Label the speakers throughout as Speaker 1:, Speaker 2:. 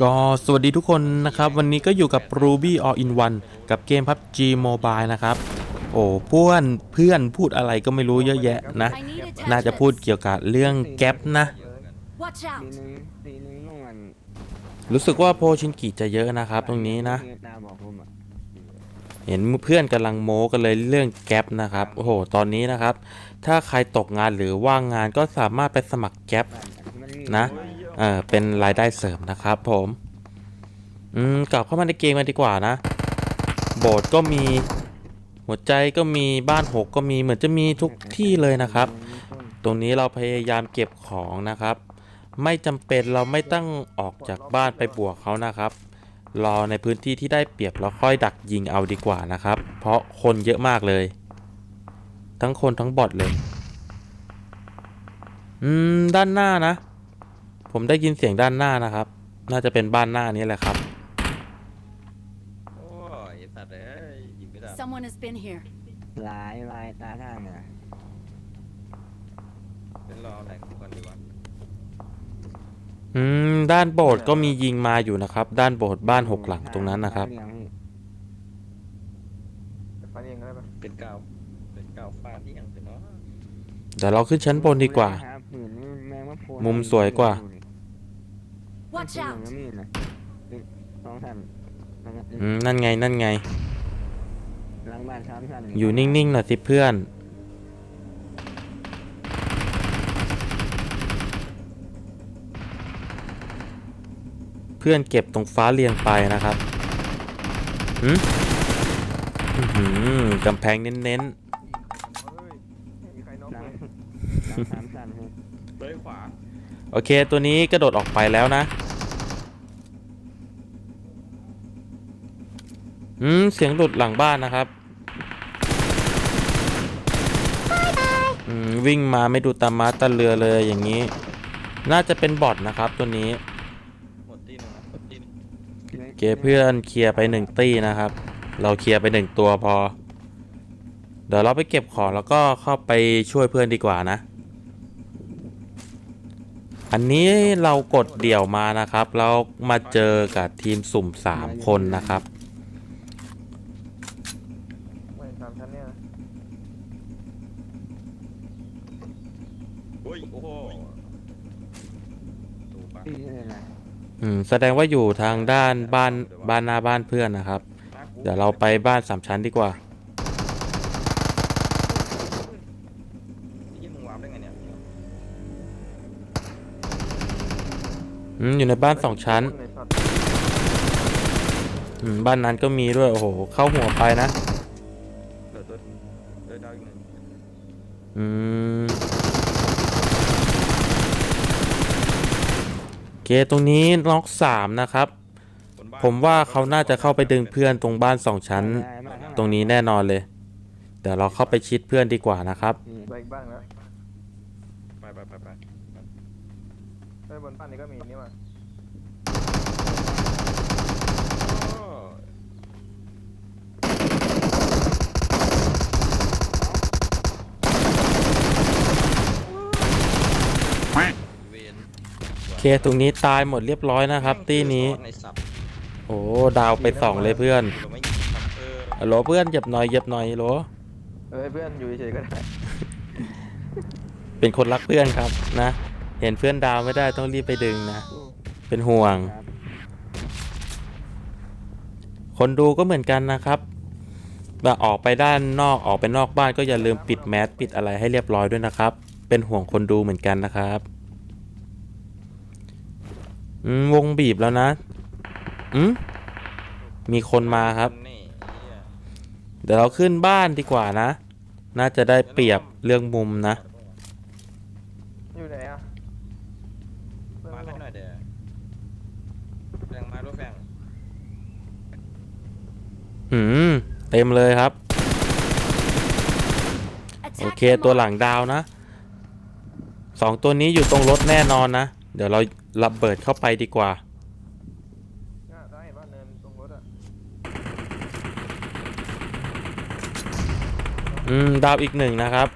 Speaker 1: ก็สวัสดีทุกคนนะครับ วันนี้ก็อยู่กับ Ruby All in One กับเกม PUBG Mobile นะครับ โอ้เพื่อนเพื่อนพูดอะไรก็ไม่รู้เยอะแยะนะ น่าจะพูดเกี่ยวกับเรื่องแก๊ปนะ รู้สึกว่าโพชินกิจะเยอะนะครับตรงนี้นะ เห็นเพื่อนกำลังโม้กันเลยเรื่องแก๊ปนะครับ โอ้โห ตอนนี้นะครับ ถ้าใครตกงานหรือว่างงานก็สามารถไปสมัครแก๊ป
Speaker 2: นะ
Speaker 1: เออเป็นรายได้เสริมนะครับผม อืมกลับเข้ามาในเกมกันดีกว่านะ โบสถ์ก็มีหัวใจก็มีบ้านหกก็มีเหมือนจะมีทุกที่เลยนะครับ ตรงนี้เราพยายามเก็บของนะครับ ไม่จำเป็นเราไม่ต้องออกจากบ้านไปบวกเขานะครับ รอในพื้นที่ที่ได้เปรียบแล้วค่อยดักยิงเอาดีกว่านะครับ เพราะคนเยอะมากเลย ทั้งคนทั้งบอทเลย อืม ด้านหน้านะ ผมได้ยินเสียงด้านหน้านะครับ น่าจะเป็นบ้านหน้านี้แหละครับ
Speaker 3: โอ้ยสัตว์เอ้ยยิงไม่ได้
Speaker 4: Someone has been here.
Speaker 2: หลายลายตาท่างเนี่ย
Speaker 3: เป็นรอแหลกก่อนดีกว่า
Speaker 1: อืม ด้านโบสถ์ก็มียิงมาอยู่นะครับ ด้านโบสถ์บ้านหกหลังตรงนั้นนะครับ
Speaker 2: เลี้ยงนี่
Speaker 5: ฟันเองก็ได้ปะ
Speaker 3: เป็นกาวเป็นกาวฟาดที่ยังเป็นเนาะ
Speaker 1: เดี๋ยวเราขึ้นชั้นบนดีกว่า
Speaker 2: หปืนนี่แมงว่าโพ
Speaker 1: มุมสวยกว่า
Speaker 4: Watch
Speaker 2: ปืน
Speaker 4: out!
Speaker 2: ก็มีนะสองท่านแล้วก็
Speaker 1: อืมนั่นไงนั่นไง
Speaker 2: หลังบ้านสามท่าน
Speaker 1: อยู่นิ่งๆหน่อยสิเพื่อน เพื่อนเก็บตรงฟ้าเรียงไปนะครับหืมอื้อหือกำแพงเน้น
Speaker 5: เฮ้ยไม่มีใครน็อก
Speaker 2: หลัง
Speaker 5: เลย
Speaker 2: หลังสามท่านนี่
Speaker 3: เฮ้ยขวา
Speaker 1: ๆ โอเค ตัวนี้กระโดดออกไปแล้วนะ อืม เสียงหลุดหลังบ้านนะครับ อืม วิ่งมาไม่ดูตามมาตาเรือเลยอย่างนี้ น่าจะเป็นบอทนะครับตัวนี้
Speaker 3: หมดที่หนึ่งนะหมดที่หนึ่ง
Speaker 1: เกเพื่อนเคลียร์ไปหนึ่งตี้นะครับ เราเคลียร์ไปหนึ่งตัวพอ เดี๋ยวเราไปเก็บของแล้วก็เข้าไปช่วยเพื่อนดีกว่านะ อันนี้เรากดเดี่ยวมานะครับแล้วมาเจอกับทีมสุ่ม 3 คนนะครับ
Speaker 5: ไม่สามชั้นเนี่ยนะ
Speaker 3: เฮ้ยโอ้โหตูปะ
Speaker 2: ที่นี่เลยนะ
Speaker 1: อืมแสดงว่าอยู่ทางด้านบ้านบ้านหน้าบ้านเพื่อนนะครับ เดี๋ยวเราไปบ้านสามชั้นดีกว่า
Speaker 3: ที่มึงวาร์ปได้ไงเนี่ย
Speaker 1: อืมอยู่ในบ้านสองชั้น
Speaker 5: ในสัตว์
Speaker 1: อืมบ้านนั้นก็มีด้วย โอ้โห เข้าหัวไปนะ
Speaker 3: เหลือตัวเหลือดาวอีกหนึ่ง
Speaker 1: อืมโอ เคตรงนี้ล็อกสามนะครับ ผมว่าเขาน่าจะเข้าไปดึงเพื่อนตรงบ้านสองชั้น ตรงนี้แน่นอนเลย เดี๋ยวเราเข้าไปชิดเพื่อนดีกว่านะครับ
Speaker 5: ไปอีกบ้างแล้ว
Speaker 3: ไปไปไปไป
Speaker 5: บนบ้านนี้ก็มีนี่มา
Speaker 3: โอ้เวน
Speaker 1: โอ เคตรงนี้ตายหมดเรียบร้อยนะครับตีนี้
Speaker 3: ในสับ
Speaker 1: โอ้ดาวไปสองเลยเพื่อน
Speaker 3: เราไม่ยิงครับเออ
Speaker 1: ฮัลโหลเพื่อนเหยียบหน่อยเหยียบหน่อยฮัลโหล
Speaker 5: เอ้ยเพื่อนอยู่เฉยๆก็ได้
Speaker 1: เป็นคนรักเพื่อนครับนะ เห็นเพื่อนดาวไม่ได้ต้องรีบไปดึงนะ เป็นห่วง
Speaker 2: ครับ
Speaker 1: คนดูก็เหมือนกันนะครับแบบออกไปด้านนอกออกไปนอกบ้านก็อย่าลืมปิดแมสปิดอะไรให้เรียบร้อยด้วยนะครับ เป็นห่วงคนดูเหมือนกันนะครับ อืมวงบีบแล้วนะอืมมีคนมาครับ
Speaker 3: นี่เหี้ย
Speaker 1: เดี๋ยวเราขึ้นบ้านดีกว่านะ น่าจะได้เปรียบเรื่องมุมนะ
Speaker 5: อยู่ไหนอะเพื่อน
Speaker 3: มา
Speaker 5: ไม่
Speaker 3: ให้
Speaker 5: บอก
Speaker 3: หน่อยเด้อแฟงมาด้วยแฟง
Speaker 1: หืมเต็มเลยครับ โอ
Speaker 4: Attack
Speaker 1: เค
Speaker 4: them
Speaker 1: ตัว
Speaker 4: all.
Speaker 1: หลังดาวนะสองตัวนี้อยู่ตรงรถแน่นอนนะ เดี๋ยวเราระเบิดเข้าไปดีกว่า
Speaker 5: อื
Speaker 1: ม ดาวอีกหนึ่งนะครับ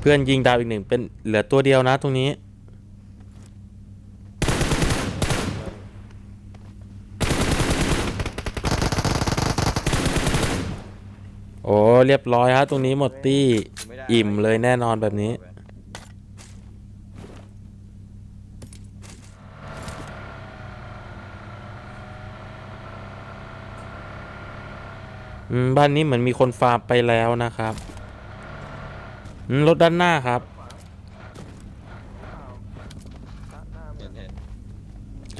Speaker 1: เพื่อนยิงดาวอีกหนึ่งเป็นเหลือตัวเดียวนะตรงนี้ โอ้ เรียบร้อยฮะตรงนี้หมดตี้ อิ่มเลยแน่นอนแบบนี้ บ้านนี้เหมือนมีคนฟาร์มไปแล้วนะครับรถด้านหน้าครับ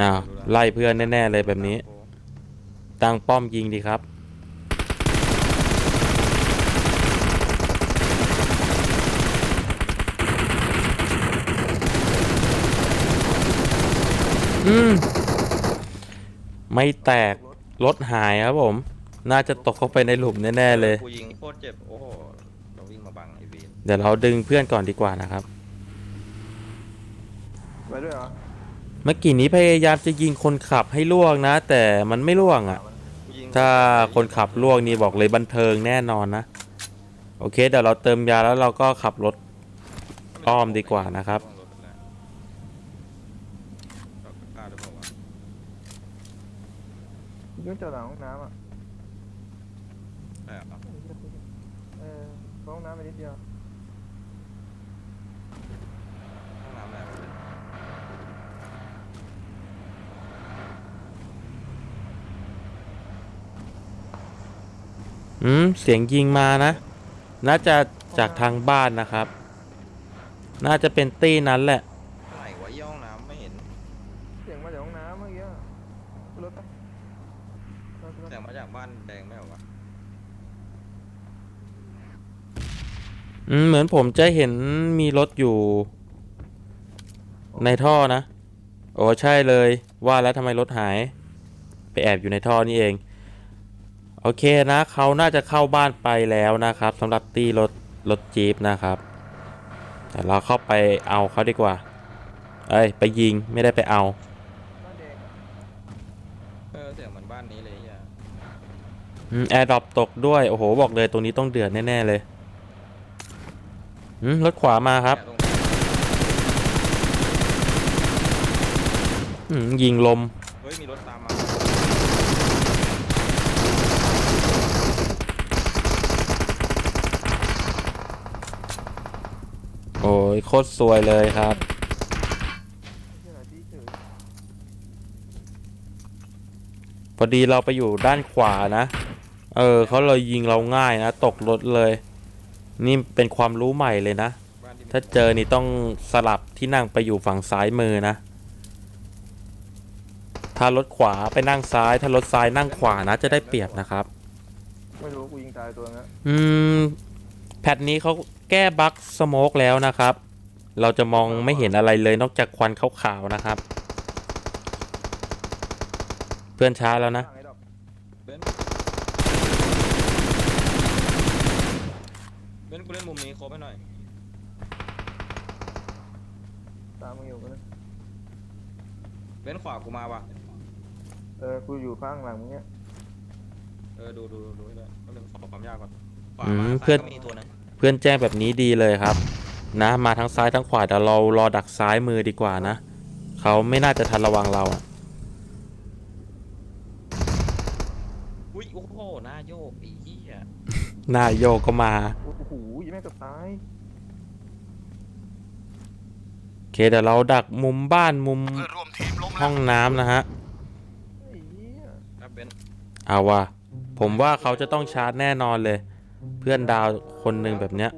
Speaker 1: อ้าวไล่เพื่อนแน่ ๆ เลยแบบนี้ ตั้งป้อมยิงดีครับอืมไม่แตกรถหายครับผม น่าจะตกเข้าไปในหลุมแน่ๆเลย
Speaker 3: กูยิงโคตรเจ็บ โอ้โหเราวิ่งมาบังไอ้วีน
Speaker 1: เดี๋ยวเราดึงเพื่อนก่อนดีกว่านะครับ
Speaker 5: ไปด้วยเหรอ
Speaker 1: เมื่อกี้นี้พยายามจะยิงคนขับให้ล่วงนะ แต่มันไม่ล่วงอะ
Speaker 3: กูยิง
Speaker 1: ถ้าคนขับล่วงนี่บอกเลยบันเทิงแน่นอนนะ โอเคเดี๋ยวเราเติมยาแล้วเราก็ขับรถ อ้อมดีกว่านะครับ
Speaker 3: กล้าหรือเปล่าวะ
Speaker 5: ยุ่งจอดหลังห้องน้ำอะ
Speaker 3: ใช่เหรอ
Speaker 5: เออเข้าห้องน้ำไปนิดเดียว
Speaker 3: ห้องน้ำไหนวะ
Speaker 1: อืม เสียงยิงมานะ น่าจะจากทางบ้านนะครับ น่าจะเป็นตี้นั้นแหละ
Speaker 3: ไหนวะยี่ห้องน้ำไม่เห็น
Speaker 5: เสียงมาจากห้องน้ำเมื่อกี้อะขึ้นรถไปรถรถ
Speaker 3: เสียงมาจากบ้านแดงไม่เหรอวะ
Speaker 1: อืม เหมือนผมจะเห็นมีรถอยู่ ในท่อนะ โอ้ใช่เลย ว่าแล้วทำไมรถหาย ไปแอบอยู่ในท่อนี่เอง โอเคนะเขาน่าจะเข้าบ้านไปแล้วนะครับสำหรับตี้รถรถจี๊ปนะครับ แต่เราเข้าไปเอาเขาดีกว่า เอ้ยไปยิงไม่ได้ไปเอา
Speaker 5: บ้านแดงอะ
Speaker 3: เออเสียงเหมือนบ้านนี้เลยเฮีย
Speaker 1: อืมแอร์ดรอปตกด้วย โอ้โห บอกเลยตรงนี้ต้องเดือดแน่ ๆ เลยอืมรถขวามาครับ
Speaker 3: เนี่ยตง
Speaker 1: อืมยิงลม
Speaker 3: เฮ้ยมีรถตามมา
Speaker 1: โอ้ยโคตรสวยเลยครับ
Speaker 5: ไม่ใช่หรอที่เฉย
Speaker 1: พอดีเราไปอยู่ด้านขวานะ เออเขาเลยยิงเราง่ายนะ ตกรถเลย นี่เป็นความรู้ใหม่เลยนะ
Speaker 3: บ้านที่
Speaker 1: ถ้าเจอนี่ต้องสลับที่นั่งไปอยู่ฝั่งซ้ายมือนะ ถ้ารถขวาไปนั่งซ้าย ถ้ารถซ้ายนั่งขวานะ จะได้เปรียบนะครับ
Speaker 5: ไม่รู้กูยิงตายตัวนั้น
Speaker 1: อืมแพ ทนี้เขาแก้บั๊กสโมกแล้วนะครับ เราจะมองไม่เห็นอะไรเลยนอกจากควันขาวๆนะครับ เพื่อนช้าแล้วนะ
Speaker 5: ข้างไอ้ดอก
Speaker 3: เบนซ์เบนซ์กูเล่นมุมนี้ครบให้หน่อย
Speaker 5: ตามมึงอยู่กันนะ
Speaker 3: เบนซ์ขวากูมาว่ะ
Speaker 5: เออกูอยู่ข้างหลังมึงเนี้ย
Speaker 3: เออดูดูดูให้ด้วยก็เลยขอความยากก่อนขวา
Speaker 1: อืม
Speaker 3: มา
Speaker 1: เพื่อน
Speaker 3: ซ้ายก็มีตัวหนึง
Speaker 1: เพื่อนแจ้งแบบนี้ดีเลยครับ นะมาทั้งซ้ายทั้งขวาแต่เรารอดักซ้ายมือดีกว่านะเขาไม่น่าจะทันระวังเราอะ
Speaker 3: อุ้ยโอ้โหหน้าโยกไอ้เหี้ย
Speaker 1: หน้าโยกก็มา
Speaker 5: โอ้โหยังไม่งเกับตาย
Speaker 1: โอเคเดี๋ยวเราดักมุมบ้านมุม
Speaker 6: เพื่อนร่วมทีมล้ม
Speaker 1: ห้
Speaker 6: แล้ว
Speaker 1: องน้ำนะฮะ
Speaker 5: ไอ้เหี้ย
Speaker 3: ครับเบนซ์
Speaker 1: เอาว่ะผมว่าเขาจะต้องชาร์จแน่นอนเลย เพื่อนดาวคนหนึ่งแบบเนี้ย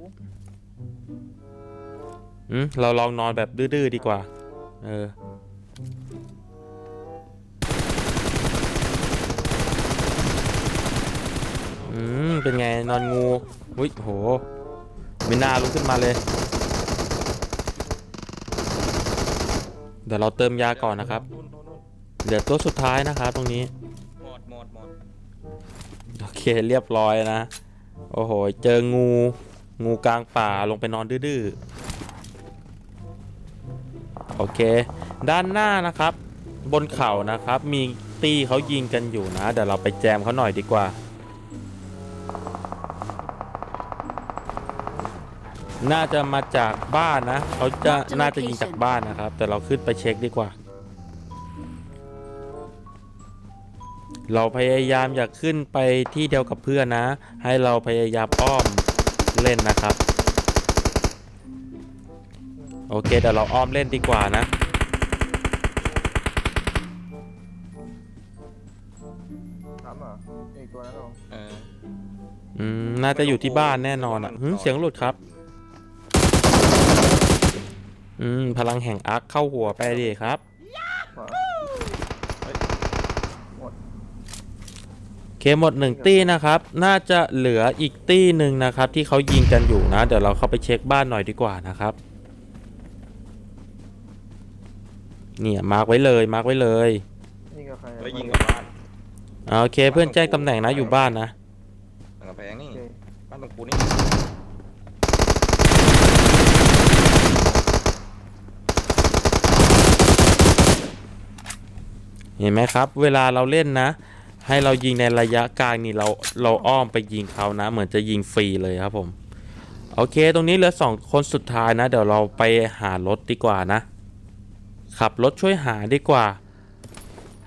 Speaker 1: อืมเราลองนอนแบบดื้อๆดีกว่า เออ อืม เป็นไงนอนงูอุ้ยโห ไม่น่าลุกขึ้นมาเลย เดี๋ยวเราเติมยาก่อนนะครับ เหลือตัวสุดท้ายนะครับตรงนี้
Speaker 3: หมดหมดหมด
Speaker 1: โอเคเรียบร้อยนะ โอ้โห เจองู งูกลางป่าลงไปนอนดื้อๆ โอเค ด้านหน้านะครับ บนเขานะครับ มีตีเขายิงกันอยู่นะ เดี๋ยวเราไปแจมเขาหน่อยดีกว่า น่าจะมาจากบ้านนะ เขาจะ น่าจะยิงจากบ้านนะครับ แต่เราขึ้นไปเช็คดีกว่า เราพยายามอย่าขึ้นไปที่เดียวกับเพื่อนนะ ให้เราพยายามอ้อมเล่นนะครับ โอเคเดี๋ยวเราอ้อมเล่นดีกว่านะ
Speaker 5: ถามเหรออีกตัวนั้นเหรอ
Speaker 3: เออ
Speaker 1: อืมน่าจะอยู่ที่บ้านแน่นอนอะหึเสียงหลุดครับ อืมพลังแห่งอาร์คเข้าหัวไปดิครับ
Speaker 5: ขวา
Speaker 1: เคหมดหนึ่งตี้นะครับ น่าจะเหลืออีกตี้หนึ่งนะครับ ที่เขายิงกันอยู่นะ เดี๋ยวเราเข้าไปเช็คบ้านหน่อยดีกว่านะครับ เนี่ยมาร์กไว้เลยมาร์กไว้เลย
Speaker 5: นี่กับใครอะ
Speaker 3: ไว้ยิงกับบ้าน
Speaker 1: อ่าโอเคเพื่อนแจ้งตำแหน่งนะอยู่บ้านนะ
Speaker 3: หลังกำแพงนี่
Speaker 5: โอเค
Speaker 3: บ้านตรงกูนี่
Speaker 1: เห็นไหมครับ เวลาเราเล่นนะ ให้เรายิงในระยะกลางนี่เราเราอ้อมไปยิงเขานะ เหมือนจะยิงฟรีเลยครับผม โอเค ตรงนี้เหลือสองคนสุดท้ายนะ เดี๋ยวเราไปหารถดีกว่านะ ขับรถช่วยหาดีกว่า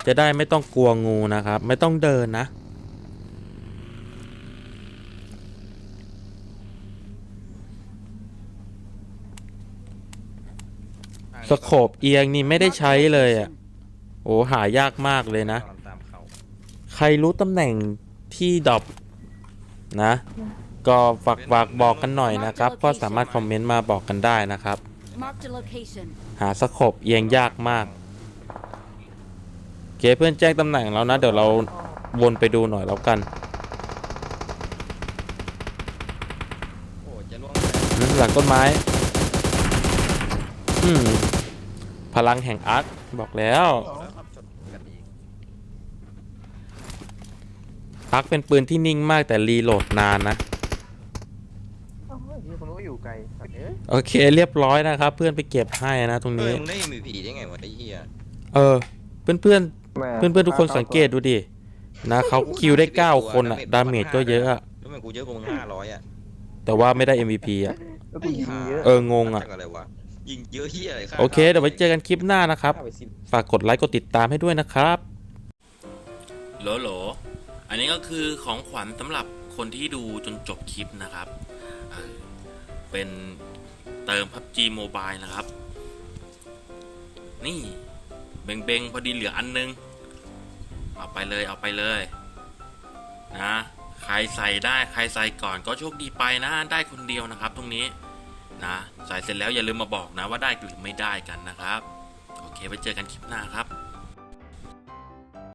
Speaker 1: จะได้ไม่ต้องกลัวงูนะครับ ไม่ต้องเดินนะสโคบเอียงนี่ไม่ได้ใช้เลยอะ โอ้หายากมากเลยนะ ใครรู้ตำแหน่งที่ดรอปนะ ก็ฝากฝากบอกกันหน่อยนะครับ ก็สามารถคอมเมนต์มาบอกกันได้นะครับ
Speaker 4: Marked a location.
Speaker 1: หาสโคบเอียงยากมากโอเคเพื่อนแจ้งตำแหน่งแล้วนะ เดี๋ยวเราวนไปดูหน่อยแล้วกัน
Speaker 3: โอ้จะล่วง
Speaker 1: อืมหลังต้นไม้ อืมพลังแห่งอาร์ตบอกแล้ว
Speaker 3: แล้วครับชนกันอีก
Speaker 1: อาร์ตเป็นปืนที่นิ่งมากแต่รีโหลดนานนะ
Speaker 5: เอ้าเฮ้ยนี่คนนู้นก็อยู่ไกลสัตว์เอ้ย
Speaker 1: โอเคเรียบร้อยนะครับ เพื่อนไปเก็บให้นะตรง
Speaker 3: เฮ้ย
Speaker 1: นี้
Speaker 3: มึงได้ MVP ได้ไงวะไอ้เหี้ย
Speaker 1: เออ เพื่อนเพื่อน
Speaker 5: แหม่
Speaker 1: เพื่อนเพื่อนๆทุกคนสังเกตดูดินะเขาคิวได้9คนอะดาเมจก็เยอะอะ
Speaker 3: แล้วมันกูเยอะกว่ามึงห้าร้อยอะ
Speaker 1: แต่ว่าไม่ได้ MVP อะ
Speaker 5: แล้วกูยิงเยอะ
Speaker 1: เอองงอะ
Speaker 3: จากอะไรวะยิงเยอะเหี้ยอะไรฆ่า
Speaker 1: โอเคเดี๋ยวไว้เจอกันคลิปหน้านะครับ
Speaker 3: ฆ่าไปสิบ
Speaker 1: ฝากกดไลค์กดติดตามให้ด้วยนะครับ โหลโหล อันนี้ก็คือของขวัญสำหรับคนที่ดูจนจบคลิปนะครับ เป็นเติม PUBG Mobile นะครับ นี่เบงเบงๆพอดีเหลืออันนึง เอาไปเลยเอาไปเลยนะใครใส่ได้ใครใส่ก่อนก็โชคดีไปนะได้คนเดียวนะครับ ตรงนี้นะใส่เสร็จแล้วอย่าลืมมาบอกนะว่าได้หรือไม่ได้กันนะครับ โอเคไว้เจอกันคลิปหน้าครับ